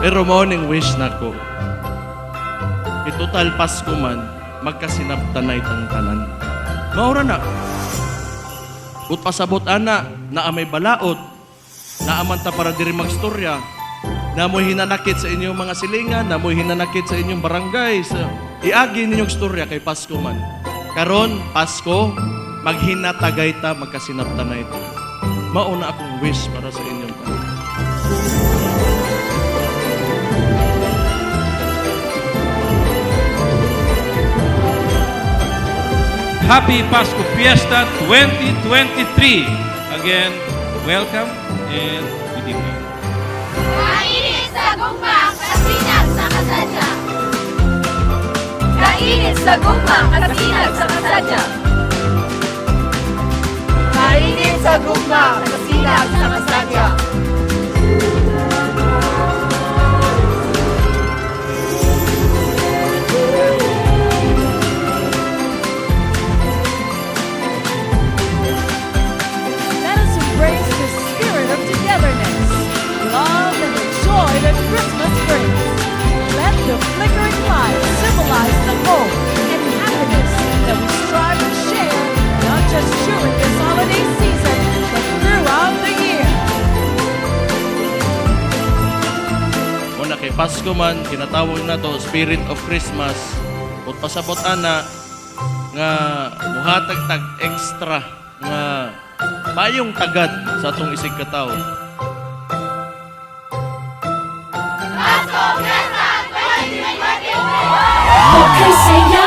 Pero morning wish na ko. Itotal Pasko man, magkasinabtan na itang tanan. Maura na. Ut pasabot ana, na may balaod, na amanta para diri magstorya, na mo hinanakit sa inyong mga silingan, na mo hinanakit sa inyong barangay, sa iagi ninyong storya kay Pasko man. Karon Pasko, maghinatagay ta, magkasinabtan na ito. Mauna akong wish para sa inyong tanan. Happy Pasko Fiesta 2023. Again, welcome and good evening. Kainit sa gugma, kasinag sa kasadya. Kainit sa gugma, kasinag sa kasadya. Kainit sa gugma, kasinag sa kasadya. Pasko man, kinatawag na to Spirit of Christmas. Kung pasabot ana, nga muhatag tag extra nga bayong tagad sa atong isig kataw. 2023! Okay, say